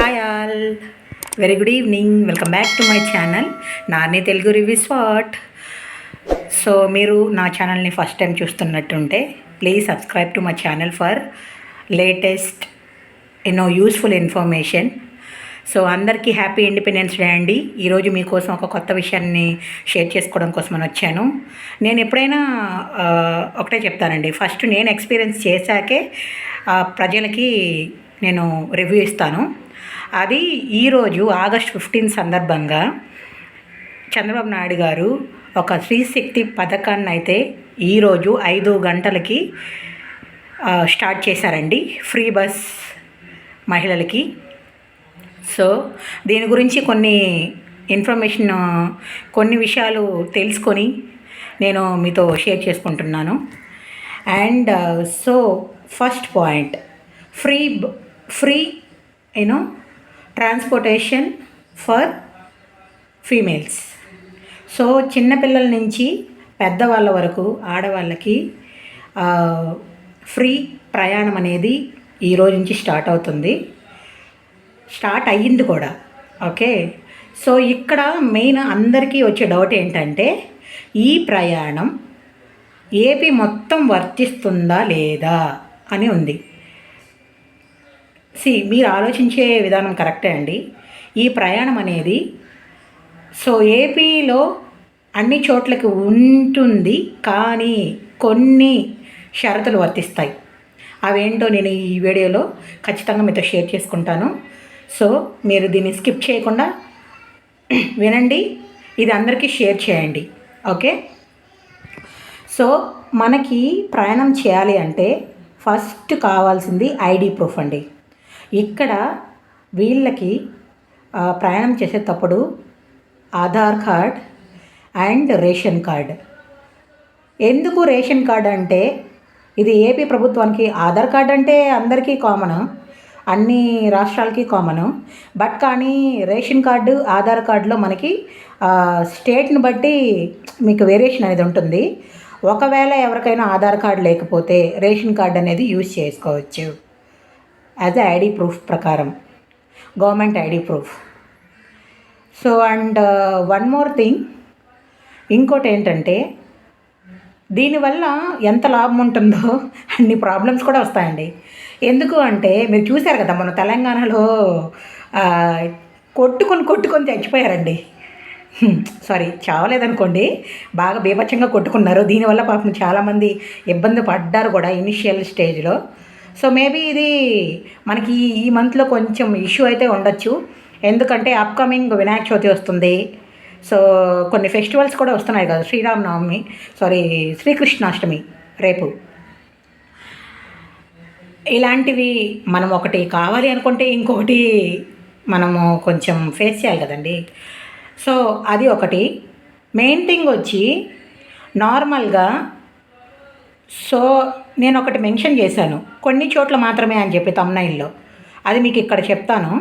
Hi all very good evening welcome back to my channel Nani Telugu reviews what so మీరు నా ఛానల్ని first time చూస్తున్నట్టుంటే please subscribe to my channel for latest ఎన్నో useful information so అందరికీ happy independence day అండి. ఈరోజు మీకోసం ఒక కొత్త విషయాన్ని షేర్ చేసుకోవడం కోసం అని వచ్చాను. నేను ఎప్పుడైనా ఒకటే చెప్తానండి. ఫస్ట్ నేను ఎక్స్పీరియన్స్ చేశాకే ఆ, ప్రజలకి నేను రివ్యూ ఇస్తాను. అది ఈరోజు ఆగస్ట్ ఫిఫ్టీన్ సందర్భంగా చంద్రబాబు నాయుడు గారు ఒక శ్రీశక్తి పథకాన్ని అయితే ఈరోజు ఐదు గంటలకి స్టార్ట్ చేశారండి. ఫ్రీ బస్ మహిళలకి. సో దీని గురించి కొన్ని ఇన్ఫర్మేషన్ కొన్ని విషయాలు తెలుసుకొని నేను మీతో షేర్ చేసుకుంటున్నాను. And so first point free free you know transportation for females so చిన్నపిల్లల నుంచి పెద్దవాళ్ళ వరకు ఆడవాళ్ళకి ఫ్రీ ప్రయాణం అనేది ఈ రోజు నుంచి స్టార్ట్ అవుతుంది. స్టార్ట్ అయ్యింది కూడా. ఓకే సో ఇక్కడ మెయిన్ అందరికీ వచ్చే డౌట్ ఏంటంటే ఈ ప్రయాణం ఏపీ మొత్తం వర్తిస్తుందా లేదా అని ఉంది. సి మీరు ఆలోచించే విధానం కరెక్టే అండి. ఈ ప్రయాణం అనేది సో ఏపీలో అన్ని చోట్లకి ఉంటుంది కానీ కొన్ని షరతులు వర్తిస్తాయి. అవేంటో నేను ఈ వీడియోలో ఖచ్చితంగా మీతో షేర్ చేసుకుంటాను. సో మీరు దీన్ని స్కిప్ చేయకుండా వినండి. ఇది అందరికీ షేర్ చేయండి. ఓకే? సో మనకి ప్రయాణం చేయాలి అంటే ఫస్ట్ కావాల్సింది ఐడి ప్రూఫ్ అండి. ఇక్కడ వీళ్ళకి ప్రయాణం చేసేటప్పుడు Aadhaar card and ration card. ఎందుకు రేషన్ కార్డ్ అంటే ఇది ఏపీ ప్రభుత్వానికి ఆధార్ కార్డ్ అంటే అందరికీ కామన్ అన్ని రాష్ట్రాలకి కామన్ బట్ కానీ రేషన్ కార్డు ఆధార్ కార్డులో మనకి స్టేట్ని బట్టి మీకు వేరియేషన్ అనేది ఉంటుంది. ఒకవేళ ఎవరికైనా ఆధార్ కార్డు లేకపోతే రేషన్ కార్డు అనేది యూజ్ చేసుకోవచ్చు. యాజ్ అ ఐడి ప్రూఫ్ ప్రకారం. Government ID proof so and one more thing ఇంకోటి ఏంటంటే దీనివల్ల ఎంత లాభం ఉంటుందో అన్ని ప్రాబ్లమ్స్ కూడా వస్తాయండి. ఎందుకు అంటే మీరు చూశారు కదా మన తెలంగాణలో కొట్టుకొని కొట్టుకొని చచ్చిపోయారండి. సారీ చావలేదనుకోండి బాగా బీభత్సంగా కొట్టుకున్నారు. దీనివల్ల పాపం చాలామంది ఇబ్బంది పడ్డారు కూడా ఇనిషియల్ స్టేజ్లో సో మేబీ ఇది మనకి ఈ- మంత్లో కొంచెం ఇష్యూ అయితే ఉండొచ్చు. ఎందుకంటే అప్కమింగ్ వినాయక చవితి వస్తుంది. సో కొన్ని ఫెస్టివల్స్ కూడా వస్తున్నాయి కదా శ్రీరామనవమి సారీ శ్రీకృష్ణాష్టమి రేపు. ఇలాంటివి మనం ఒకటి కావాలి అనుకుంటే ఇంకొకటి మనము కొంచెం ఫేస్ చేయాలి కదండి. సో అది ఒకటి. మెయిన్ థింగ్ వచ్చి నార్మల్గా సో నేను ఒకటి మెన్షన్ చేశాను. కొన్ని చోట్ల మాత్రమే అని చెప్పి తమ్నైల్లో. అది మీకు ఇక్కడ చెప్తాను.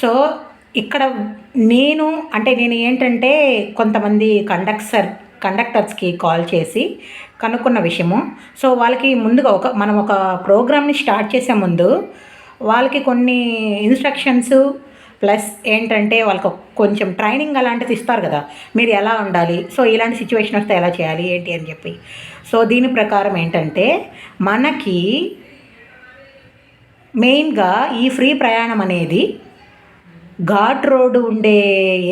సో ఇక్కడ నేను అంటే నేను ఏంటంటే కొంతమంది కండక్టర్ కండక్టర్స్కి కాల్ చేసి కనుక్కున్న విషయము. సో వాళ్ళకి ముందుగా ఒక మనం ఒక ప్రోగ్రామ్ని స్టార్ట్ చేసే ముందు వాళ్ళకి కొన్ని ఇన్స్ట్రక్షన్స్ ప్లస్ ఏంటంటే వాళ్ళకి కొంచెం ట్రైనింగ్ అలాంటిది ఇస్తారు కదా మీరు ఎలా ఉండాలి? సో ఇలాంటి సిచ్యువేషన్ వస్తే ఎలా చేయాలి? ఏంటి అని చెప్పి. సో దీని ప్రకారం ఏంటంటే మనకి మెయిన్గా ఈ ఫ్రీ ప్రయాణం అనేది ఘాట్ రోడ్ ఉండే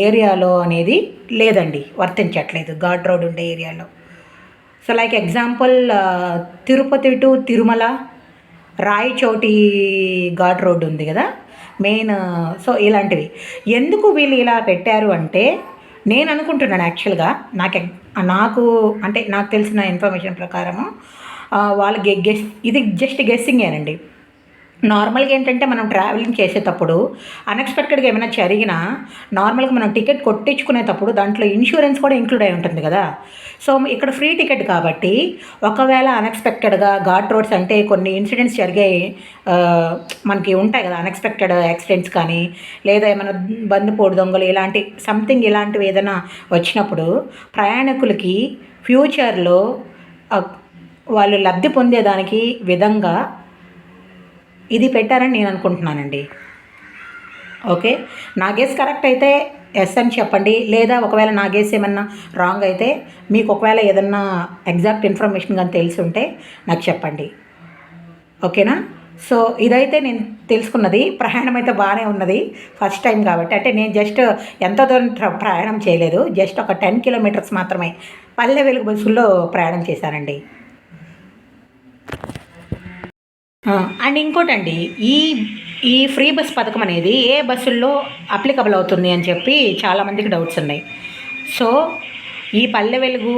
ఏరియాలో అనేది లేదండి వర్తించట్లేదు ఘాట్ రోడ్ ఉండే ఏరియాలో. So like example Tirupati to Tirumala Rayachoti ghat road ఉంది కదా మెయిన్ సో uh, ఇలాంటివి. ఎందుకు వీళ్ళు ఇలా పెట్టారు అంటే నేను అనుకుంటున్నాను యాక్చువల్గా నాకు ఎగ్- నాకు అంటే నాకు తెలిసిన ఇన్ఫర్మేషన్ ప్రకారము వాళ్ళ వాళ్ళు గె గెస్ ఇది జస్ట్ గెస్సింగేనండి నార్మల్గా ఏంటంటే మనం ట్రావెలింగ్ చేసేటప్పుడు అన్ఎక్స్పెక్టెడ్గా ఏమైనా జరిగినా నార్మల్గా మనం టికెట్ కొట్టించుకునేటప్పుడు దాంట్లో ఇన్సూరెన్స్ కూడా ఇంక్లూడ్ అయి ఉంటుంది కదా. సో ఇక్కడ ఫ్రీ టికెట్ కాబట్టి ఒకవేళ అన్ఎక్స్పెక్టెడ్గా ఘాట్ రోడ్స్ అంటే కొన్ని ఇన్సిడెంట్స్ జరిగాయి మనకి ఉంటాయి కదా అన్ఎక్స్పెక్టెడ్ యాక్సిడెంట్స్ కానీ లేదా ఏమైనా బందుపోడు దొంగలు ఇలాంటి సంథింగ్ ఇలాంటివి ఏదైనా వచ్చినప్పుడు ప్రయాణికులకి ఫ్యూచర్లో వాళ్ళు లబ్ధి పొందేదానికి విధంగా ఇది పెట్టారని నేను అనుకుంటున్నానండి. ఓకే? నా గేస్ కరెక్ట్ అయితే ఎస్ అని చెప్పండి. లేదా ఒకవేళ నా గేస్ ఏమన్నా రాంగ్ అయితే మీకు ఒకవేళ ఏదన్నా ఎగ్జాక్ట్ ఇన్ఫర్మేషన్ కానీ తెలిసి ఉంటే నాకు చెప్పండి. ఓకేనా? సో ఇదైతే నేను తెలుసుకున్నది. ప్రయాణం అయితే బాగానే ఉన్నది. ఫస్ట్ టైం కాబట్టి. అంటే నేను జస్ట్ ఎంత దూరం ప్రయాణం చేయలేదు. జస్ట్ ఒక టెన్ కిలోమీటర్స్ మాత్రమే పల్లె వెలుగు బస్సుల్లో ప్రయాణం చేశానండి. అండ్ ఇంకోటండి ఈ ఈ ఫ్రీ బస్ పథకం అనేది ఏ బస్సుల్లో అప్లికబుల్ అవుతుంది అని చెప్పి చాలామందికి డౌట్స్ ఉన్నాయి. సో ఈ పల్లె వెలుగు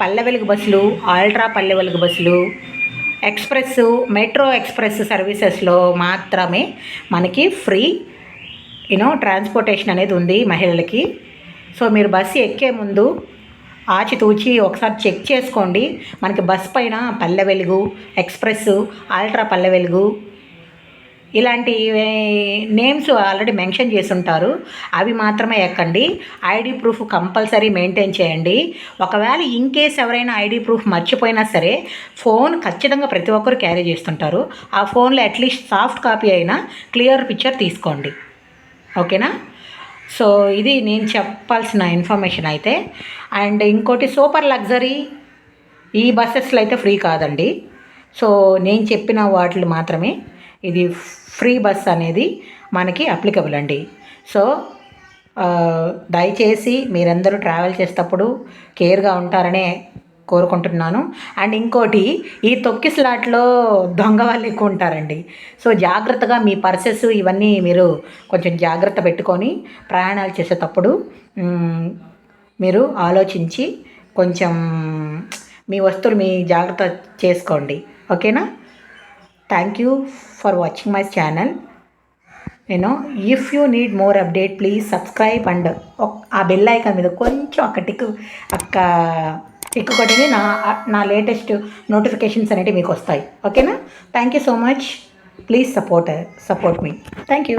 పల్లె వెలుగు బస్సులు ఆల్ట్రా పల్లె వెలుగు బస్సులు ఎక్స్ప్రెస్ మెట్రో ఎక్స్ప్రెస్ సర్వీసెస్లో మాత్రమే మనకి ఫ్రీ యూనో ట్రాన్స్పోర్టేషన్ అనేది ఉంది మహిళలకి. సో మీరు బస్సు ఎక్కే ముందు ఆచితూచి ఒకసారి చెక్ చేసుకోండి. మనకి బస్ పైన పల్లె వెలుగు ఎక్స్ప్రెస్ అల్ట్రా పల్లె వెలుగు ఇలాంటి నేమ్స్ ఆల్రెడీ మెన్షన్ చేసి ఉంటారు అవి మాత్రమే ఎక్కండి. ఐడి ప్రూఫ్ కంపల్సరీ మెయింటైన్ చేయండి. ఒకవేళ ఇన్ కేస్ ఎవరైనా ఐడి ప్రూఫ్ మర్చిపోయినా సరే ఫోన్ ఖచ్చితంగా ప్రతి ఒక్కరు క్యారీ చేస్తుంటారు. ఆ ఫోన్లో అట్లీస్ట్ సాఫ్ట్ కాపీ అయినా క్లియర్ పిక్చర్ తీసుకోండి. ఓకేనా? సో ఇది నేను చెప్పాల్సిన ఇన్ఫర్మేషన్ అయితే. అండ్ ఇంకోటి సూపర్ లగ్జరీ. ఈ బస్సెస్లో అయితే ఫ్రీ కాదండి. సో నేను చెప్పిన వాటిలు మాత్రమే ఇది ఫ్రీ బస్ అనేది మనకి అప్లికబుల్ అండి. సో దయచేసి మీరందరూ ట్రావెల్ చేసేటప్పుడు కేర్గా ఉంటారనే కోరుకుంటున్నాను. అండ్ ఇంకోటి ఈ తొక్కి స్లాట్లో దొంగ వాళ్ళు ఎక్కువ ఉంటారండి. సో జాగ్రత్తగా మీ పర్సెస్ ఇవన్నీ మీరు కొంచెం జాగ్రత్త పెట్టుకొని ప్రయాణాలు చేసేటప్పుడు మీరు ఆలోచించి కొంచెం మీ వస్తువులు మీ జాగ్రత్త చేసుకోండి. ఓకేనా? Thank you for watching my channel. నేను if you need more update please subscribe and ఆ బెల్ ఐకాన్ మీద కొంచెం అక్కటికి అక్క ఇంకొకటిని నా నా లేటెస్ట్ నోటిఫికేషన్స్ అనేవి మీకు వస్తాయి. ఓకేనా thank you so much please support support me thank you